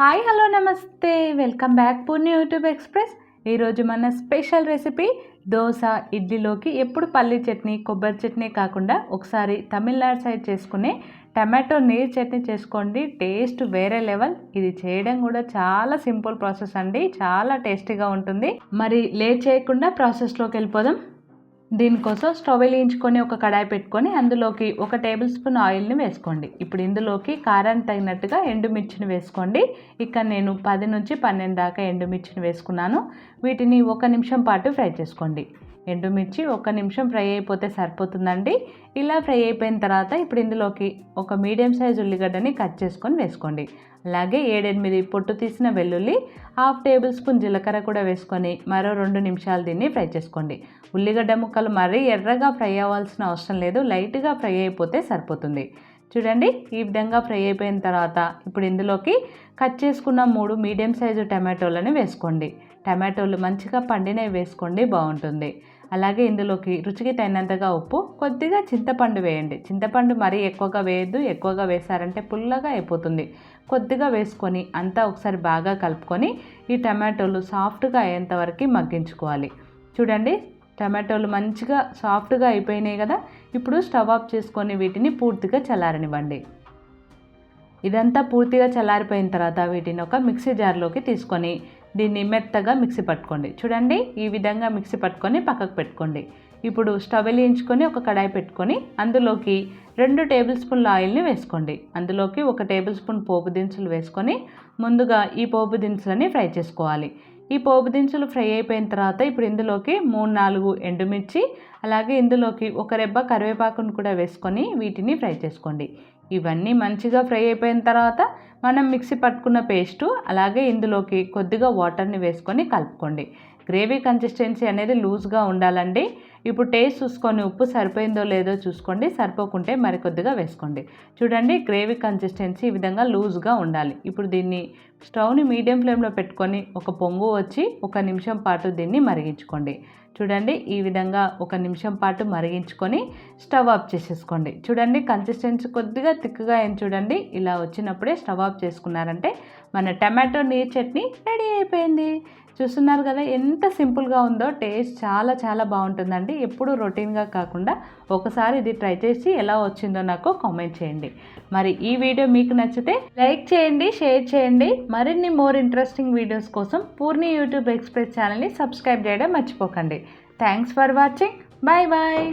Hi hello నమస్తే. Welcome back Poorni YouTube express. ఈరోజు మన స్పెషల్ రెసిపీ దోశ ఇడ్లీలోకి ఎప్పుడు పల్లి చట్నీ కొబ్బరి చట్నీ కాకుండా ఒకసారి తమిళనాడు సైడ్ చేసుకునే టమాటో నీరు చట్నీ చేసుకోండి. టేస్ట్ వేరే లెవెల్. ఇది చేయడం కూడా చాలా సింపుల్ ప్రాసెస్ అండి. చాలా టేస్టీగా ఉంటుంది. మరి లేట్ చేయకుండా ప్రాసెస్లోకి వెళ్ళిపోదాం. దీనికోసం స్టవ్ వేయించుకొని ఒక కడాయి పెట్టుకొని అందులోకి ఒక టేబుల్ స్పూన్ ఆయిల్ని వేసుకోండి. ఇప్పుడు ఇందులోకి కారానికి తగినట్టుగా ఎండుమిర్చిని వేసుకోండి. ఇక్కడ నేను పది నుంచి పన్నెండు దాకా ఎండుమిర్చిని వేసుకున్నాను. వీటిని ఒక నిమిషం పాటు ఫ్రై చేసుకోండి. ఎండుమిర్చి ఒక నిమిషం ఫ్రై అయిపోతే సరిపోతుందండి. ఇలా ఫ్రై అయిపోయిన తర్వాత ఇప్పుడు ఇందులోకి ఒక మీడియం సైజ్ ఉల్లిగడ్డని కట్ చేసుకొని వేసుకోండి. అలాగే ఏడెనిమిది పొట్టు తీసిన వెల్లుల్లి హాఫ్ టేబుల్ స్పూన్ జీలకర్ర కూడా వేసుకొని మరో రెండు నిమిషాలు దీన్ని ఫ్రై చేసుకోండి. ఉల్లిగడ్డ ముక్కలు మరీ ఎర్రగా ఫ్రై అవ్వాల్సిన అవసరం లేదు లైట్గా ఫ్రై అయిపోతే సరిపోతుంది. చూడండి ఈ విధంగా ఫ్రై అయిపోయిన తర్వాత ఇప్పుడు ఇందులోకి కట్ చేసుకున్న మూడు మీడియం సైజు టమాటోలని వేసుకోండి. టమాటోలు మంచిగా పండినవి వేసుకోండి బాగుంటుంది. అలాగే ఇందులోకి రుచికి తగినంతగా ఉప్పు కొద్దిగా చింతపండు వేయండి. చింతపండు మరీ ఎక్కువగా వేయద్దు ఎక్కువగా వేసారంటే పుల్లగా అయిపోతుంది. కొద్దిగా వేసుకొని అంతా ఒకసారి బాగా కలుపుకొని ఈ టమాటోలు సాఫ్ట్గా అయ్యేంతవరకు మగ్గించుకోవాలి. చూడండి టమాటోలు మంచిగా సాఫ్ట్గా అయిపోయినాయి కదా? ఇప్పుడు స్టవ్ ఆఫ్ చేసుకొని వీటిని పూర్తిగా చల్లారనివ్వండి. ఇదంతా పూర్తిగా చల్లారిపోయిన తర్వాత వీటిని ఒక మిక్సీ జార్లోకి తీసుకొని దీన్ని మెత్తగా మిక్సీ పట్టుకోండి. చూడండి ఈ విధంగా మిక్సీ పట్టుకొని పక్కకు పెట్టుకోండి. ఇప్పుడు స్టవ్ వెలిగించుకొని ఒక కడాయి పెట్టుకొని అందులోకి రెండు టేబుల్ స్పూన్ల ఆయిల్ని వేసుకోండి. అందులోకి ఒక టేబుల్ స్పూన్ పోపు దినుసులు వేసుకొని ముందుగా ఈ పోపు దినుసులని ఫ్రై చేసుకోవాలి. ఈ పోపు దినుసులు ఫ్రై అయిపోయిన తర్వాత ఇప్పుడు ఇందులోకి మూడు నాలుగు ఎండుమిర్చి అలాగే ఇందులోకి ఒక రెబ్బ కరివేపాకును కూడా వేసుకొని వీటిని ఫ్రై చేసుకోండి. ఇవన్నీ మంచిగా ఫ్రై అయిపోయిన తర్వాత మనం మిక్సీ పట్టుకున్న పేస్టు అలాగే ఇందులోకి కొద్దిగా వాటర్ని వేసుకొని కలుపుకోండి. గ్రేవీ కన్సిస్టెన్సీ అనేది లూజ్గా ఉండాలండి. ఇప్పుడు టేస్ట్ చూసుకొని ఉప్పు సరిపోయిందో లేదో చూసుకోండి. సరిపోకుంటే మరికొద్దిగా వేసుకోండి. చూడండి గ్రేవీ కన్సిస్టెన్సీ ఈ విధంగా లూజ్గా ఉండాలి. ఇప్పుడు దీన్ని స్టవ్ని మీడియం ఫ్లేమ్లో పెట్టుకొని ఒక పొంగు వచ్చి ఒక నిమిషం పాటు దీన్ని మరిగించుకోండి. చూడండి ఈ విధంగా ఒక నిమిషం పాటు మరిగించుకొని స్టవ్ ఆఫ్ చేసేసుకోండి. చూడండి కన్సిస్టెన్సీ కొద్దిగా తిక్కుగా ఏం చూడండి. ఇలా వచ్చినప్పుడే స్టవ్ ఆఫ్ చేసుకున్నారంటే మన టమాటో నీర్ చట్నీ రెడీ అయిపోయింది. చూస్తున్నారు కదా ఎంత సింపుల్గా ఉందో టేస్ట్ చాలా చాలా బాగుంటుందండి. ఎప్పుడు రొటీన్గా కాకుండా ఒకసారి ఇది ట్రై చేసి ఎలా వచ్చిందో నాకు కామెంట్ చేయండి. మరి ఈ వీడియో మీకు నచ్చితే లైక్ చేయండి షేర్ చేయండి. మరిన్ని మోర్ ఇంట్రెస్టింగ్ వీడియోస్ కోసం పూర్ణి యూట్యూబ్ ఎక్స్ప్రెస్ ఛానల్ని సబ్స్క్రైబ్ చేయడం మర్చిపోకండి. Thanks for watching. Bye bye.